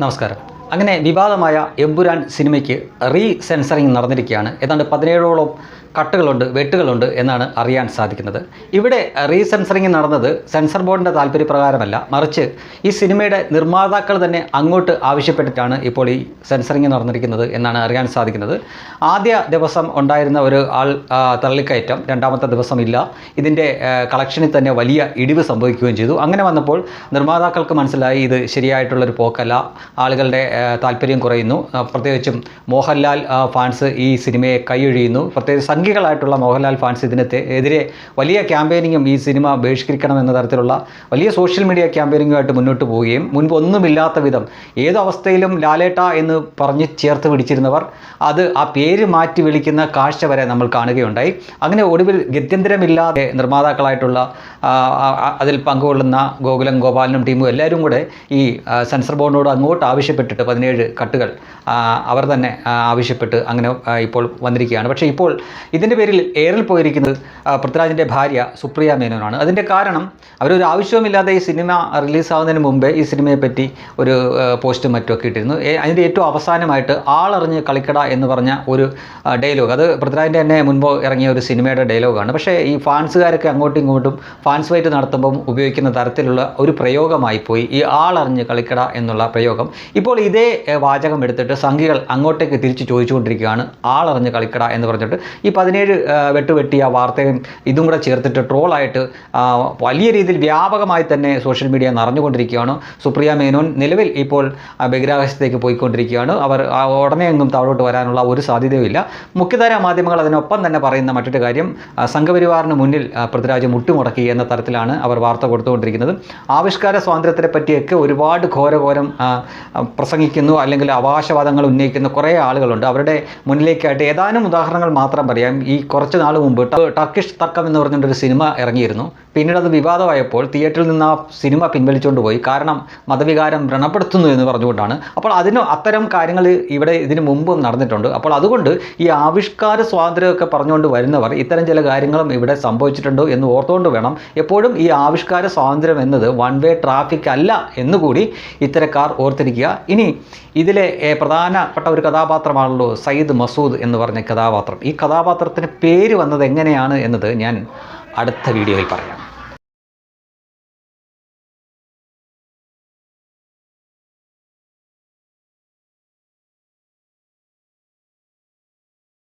നമസ്കാരം അങ്ങനെ വിവാദമായ എമ്പുരാൻ സിനിമയ്ക്ക് റീ സെൻസറിങ് നടന്നിരിക്കുകയാണ്. ഏതാണ്ട് പതിനേഴോളം കട്ടുകളുണ്ട് വെട്ടുകളുണ്ട് എന്നാണ് അറിയാൻ സാധിക്കുന്നത്. ഇവിടെ റീ സെൻസറിങ് നടന്നത് സെൻസർ ബോർഡിന്റെ താല്പര്യപ്രകാരമല്ല. മറിച്ച് ഈ സിനിമയുടെ നിർമ്മാതാക്കൾ തന്നെ അങ്ങോട്ട് ആവശ്യപ്പെട്ടിട്ടാണ് ഇപ്പോൾ ഈ സെൻസറിങ് നടന്നിരിക്കുന്നത് എന്നാണ് അറിയാൻ സാധിക്കുന്നത്. ആദ്യ ദിവസം ഉണ്ടായിരുന്ന ഒരു ആൾ തള്ളിക്കയറ്റം രണ്ടാമത്തെ ദിവസം ഇല്ല ഇതിന്റെ കളക്ഷനിൽ തന്നെ വലിയ ഇടിവ് സംഭവിക്കുകയും ചെയ്തു. അങ്ങനെ വന്നപ്പോൾ നിർമ്മാതാക്കൾക്ക് മനസ്സിലായി ഇത് ശരിയായിട്ടുള്ളൊരു പോക്കല്ല. ആളുകളുടെ താല്പര്യം കുറയുന്നു. പ്രത്യേകിച്ചും മോഹൻലാൽ ഫാൻസ് ഈ സിനിമയെ കൈയൊഴിയുന്നു. പ്രത്യേകിച്ച് സംഘികളായിട്ടുള്ള മോഹൻലാൽ ഫാൻസ് ഇതിനെ എതിരെ വലിയ ക്യാമ്പയിനിങ്ങും ഈ സിനിമ ബഹിഷ്കരിക്കണം എന്ന തരത്തിലുള്ള വലിയ സോഷ്യൽ മീഡിയ ക്യാമ്പയിനിങ്ങുമായിട്ട് മുന്നോട്ട് പോവുകയും മുൻപ് ഒന്നുമില്ലാത്ത വിധം ഏത് അവസ്ഥയിലും ലാലേട്ട എന്ന് പറഞ്ഞ് ചേർത്ത് പിടിച്ചിരുന്നവർ അത് ആ പേര് മാറ്റി വിളിക്കുന്ന കാഴ്ച വരെ നമ്മൾ കാണുകയുണ്ടായി. അങ്ങനെ ഒടുവിൽ ഗത്യന്തരമില്ലാതെ നിർമ്മാതാക്കളായിട്ടുള്ള അതിൽ പങ്കുകൊള്ളുന്ന ഗോകുലം ഗോപാലനും ടീമും എല്ലാവരും കൂടെ ഈ സെൻസർ ബോർഡിനോട് അങ്ങോട്ട് ആവശ്യപ്പെട്ടിട്ട് പതിനേഴ് കട്ടുകൾ അവർ തന്നെ ആവശ്യപ്പെട്ട് അങ്ങനെ ഇപ്പോൾ വന്നിരിക്കുകയാണ്. പക്ഷേ ഇപ്പോൾ ഇതിന്റെ പേരിൽ എയറിൽ പോയിരിക്കുന്നത് പൃഥ്വിരാജിന്റെ ഭാര്യ സുപ്രിയ മേനോനാണ്. അതിന്റെ കാരണം അവരൊരു ആവശ്യവുമില്ലാതെ ഈ സിനിമ റിലീസാവുന്നതിന് മുമ്പേ ഈ സിനിമയെ പറ്റി ഒരു പോസ്റ്റും മറ്റുമൊക്കെ ഇട്ടിരുന്നു. അതിന്റെ ഏറ്റവും അവസാനമായിട്ട് ആളറിഞ്ഞ് കളിക്കട എന്ന് പറഞ്ഞ ഒരു ഡയലോഗ്. അത് പൃഥ്വിരാജിന്റെ തന്നെ മുൻപ് ഇറങ്ങിയ ഒരു സിനിമയുടെ ഡയലോഗാണ്. പക്ഷേ ഈ ഫാൻസുകാരൊക്കെ അങ്ങോട്ടും ഇങ്ങോട്ടും ഫാൻസ് നടത്തുമ്പം ഉപയോഗിക്കുന്ന തരത്തിലുള്ള ഒരു പ്രയോഗമായി പോയി. ഈ ആളറിഞ്ഞ് കളിക്കട എന്നുള്ള പ്രയോഗം. ഇപ്പോൾ ഇതേ ഏ, വാചകം എടുത്തിട്ട് സംഘികൾ അങ്ങോട്ടേക്ക് തിരിച്ച് ചോദിച്ചുകൊണ്ടിരിക്കുകയാണ്. ആളറിഞ്ഞ് കളിക്കട എന്ന് പറഞ്ഞിട്ട് ഈ പതിനേഴ് വെട്ടുവെട്ടിയ വാർത്തയും ഇതും കൂടെ ചേർത്തിട്ട് ട്രോളായിട്ട് വലിയ രീതിയിൽ വ്യാപകമായി തന്നെ സോഷ്യൽ മീഡിയ നിറഞ്ഞുകൊണ്ടിരിക്കുകയാണ്. സുപ്രിയ മേനോൻ നിലവിൽ ഇപ്പോൾ ബഹിരാകാശത്തേക്ക് പോയിക്കൊണ്ടിരിക്കുകയാണ്. അവർ ഉടനെ എങ്ങും താഴോട്ട് വരാനുള്ള ഒരു സാധ്യതയുമില്ല. മുഖ്യധാര മാധ്യമങ്ങൾ അതിനൊപ്പം തന്നെ പറയുന്ന മറ്റൊരു കാര്യം സംഘപരിവാറിന് മുന്നിൽ പൃഥ്വിരാജ് മുട്ടുമുടക്കി എന്ന തരത്തിലാണ് അവർ വാർത്ത കൊടുത്തുകൊണ്ടിരിക്കുന്നത്. ആവിഷ്കാര സ്വാതന്ത്ര്യത്തെ പറ്റിയൊക്കെ ഒരുപാട് ഘോരഘോരം ആ, ആ, അല്ലെങ്കിൽ അവകാശവാദങ്ങൾ ഉന്നയിക്കുന്ന കുറേ ആളുകളുണ്ട്. അവരുടെ മുന്നിലേക്കായിട്ട് ഏതാനും ഉദാഹരണങ്ങൾ മാത്രം പറയാം. ഈ കുറച്ച് നാൾ മുമ്പ് ടർക്കിഷ് തർക്കം എന്ന് പറഞ്ഞിട്ടൊരു സിനിമ ഇറങ്ങിയിരുന്നു. പിന്നീട് അത് വിവാദമായപ്പോൾ തിയേറ്ററിൽ നിന്ന് ആ സിനിമ പിൻവലിച്ചുകൊണ്ട് പോയി. കാരണം മതവികാരം വ്രണപ്പെടുത്തുന്നു എന്ന് പറഞ്ഞുകൊണ്ടാണ്. അപ്പോൾ അതിന് അത്തരം കാര്യങ്ങൾ ഇവിടെ ഇതിനു മുമ്പും നടന്നിട്ടുണ്ട്. അപ്പോൾ അതുകൊണ്ട് ഈ ആവിഷ്കാര സ്വാതന്ത്ര്യമൊക്കെ പറഞ്ഞുകൊണ്ട് വരുന്നവർ ഇത്തരം ചില കാര്യങ്ങളും ഇവിടെ സംഭവിച്ചിട്ടുണ്ടോ എന്ന് ഓർത്തുകൊണ്ട് വേണം. എപ്പോഴും ഈ ആവിഷ്കാര സ്വാതന്ത്ര്യം എന്നത് വൺ വേ ട്രാഫിക് അല്ല എന്നുകൂടി ഇത്തരക്കാർ ഓർത്തിരിക്കുക. ഇനി ഇതിലെ പ്രധാനപ്പെട്ട ഒരു കഥാപാത്രമാണല്ലോ സയ്യിദ് മസൂദ് എന്ന് പറഞ്ഞ കഥാപാത്രം. ഈ കഥാപാത്രത്തിന് പേര് വന്നത് എങ്ങനെയാണ് എന്നത് ഞാൻ അടുത്ത വീഡിയോയിൽ പറയാം.